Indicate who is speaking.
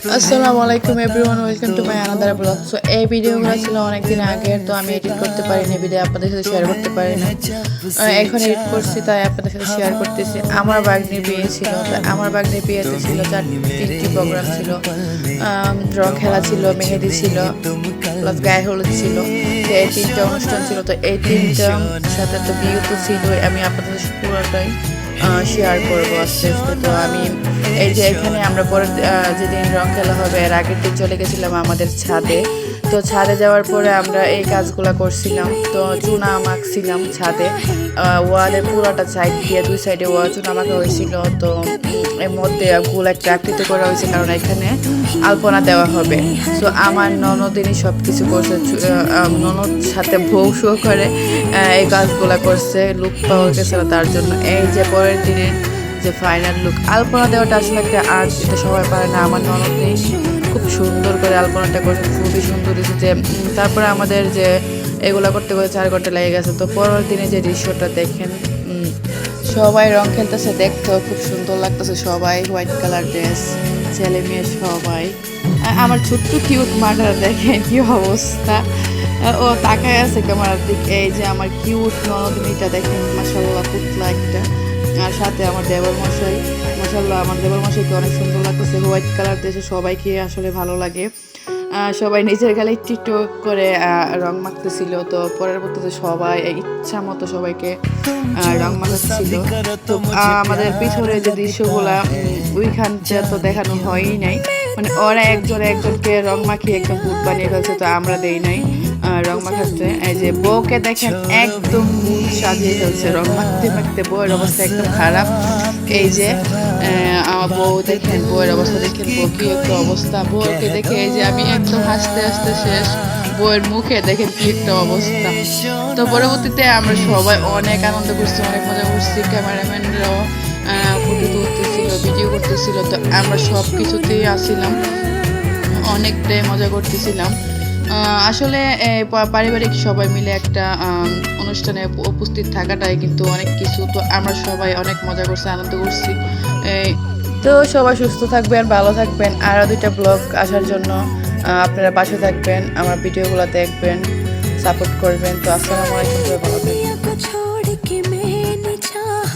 Speaker 1: আসসালামু আলাইকুম everyone welcome to my another blog so এই ভিডিওগুলো ছিল অনেক দিন আগের তো আমি এডিট করতে পারিনি ভিডিও আপনাদের সাথে শেয়ার করতে পারিনি। আহ, এখন এডিট করছি তাই আপনাদের সাথে শেয়ার করতেছি। আমার বাগনির বিয়ে ছিল আমার বাগনির বিয়েতে ছিল চার তিনটি প্রোগ্রাম ছিল। ড্র খেলা ছিল মেহেদি ছিল প্লাস গায়ে হলুদ ছিল। তো এই তিনটা অনুষ্ঠান ছিল তো এই তিনটা সাথে তো বিয়ে তো ছিল আমি আপনাদের সাথে পুরোটাই শেয়ার করব আস্তে আস্তে। তো আমি এই যে এখানে আমরা পরে যেদিন রং খেলা হবে, এর আগের দিন চলে গেছিলাম আমাদের ছাদে। তো ছাদে যাওয়ার পরে আমরা এই কাজগুলো করছিলাম। তো চুনা মাখছিলাম ছাদে। ওয়ালের পুরোটা সাইড দিয়ে, দুই সাইডে ওয়া চুনা মাখা হয়েছিল। তো এর মধ্যে গোল একটা আকৃতি করা হয়েছে, কারণ এখানে আলপনা দেওয়া হবে। তো আমার ননদিনই সব কিছু করছে ননদ সাথে বউ শো করে এই কাজগুলো করছে, লুক পাওয়া গেছে তার জন্য। এই যে পরের দিনের যে ফাইনাল লুক আলপনা দেওয়াটা আসলে একটা আর্ট যেটা সবাই পারে না, আমার ননদই খুব সুন্দর করে আলপনাটা করছে, খুবই সুন্দর যে তারপরে আমাদের যে এগুলা করতে করতে চার ঘণ্টা লেগে গেছে, তো পরের দিনে যে দৃশ্যটা দেখেন সবাই রং খেলতেছে দেখতেও খুব সুন্দর লাগতেছে, সবাই হোয়াইট কালার ড্রেস ছেলে মেয়ে সবাই। আমার ছোট্ট কিউট মাটার দেখেন কি অবস্থা? ও তাকায় আছে ক্যামেরার দিকে, এই যে আমার কিউট ননদিনীটা দেখেন মাসাল্লাহ পুতলা একটা আর সাথে আমার দেবর মশাই মাসাল্লাহ আমার দেবর মশাইকে অনেক সুন্দর লাগতেছে। হোয়াইট কালার দেশে সবাইকে আসলে ভালো লাগে। সবাই নিজের গালে একটু একটু করে রং মাখতেছিল। তো পরের পরবর্তীতে সবাই ইচ্ছা মতো সবাইকে রং মাখাচ্ছিল। তো আমাদের পিছনে যে দৃশ্যগুলা, ওইখানটা তো দেখানো হয়ই নাই। মানে ওরা একজন একজনকে রং মাখিয়ে একদম ভূত বানিয়ে ফেলছে, তো আমরা দেই নাই। রং মাখাতে এই যে বউকে দেখেন একদম সাজিয়ে ফেলছে রং মাখতে মাখতে বউয়ের অবস্থা একদম খারাপ। এই যে আমার বউ দেখেন বউয়ের অবস্থা, দেখেন বউ কি একটা অবস্থা। বউকে দেখে এই যে আমি একদম হাসতে হাসতে শেষ, বউয়ের মুখে দেখেন কি একটা অবস্থা। তো পরবর্তীতে আমরা সবাই অনেক আনন্দ করছি, অনেক মজা করছি, ক্যামেরাম্যানরাও ফটো তুলতেছিল ভিডিও করতেছিল, তো আমরা সব কিছুতেই আসছিলাম অনেকটাই মজা করতেছিলাম। আসলে পারিবারিক সবাই মিলে একটা অনুষ্ঠানে উপস্থিত থাকাটাই কিন্তু অনেক কিছু। তো আমরা সবাই অনেক মজা করছি, আনন্দ করছি। তো সবাই সুস্থ থাকবেন, ভালো থাকবেন। আরও দুইটা ব্লগ আসার জন্য আপনারা পাশে থাকবেন, আমার ভিডিওগুলো দেখবেন, সাপোর্ট করবেন। তো আসসালামু আলাইকুম ভালো থাকবেন।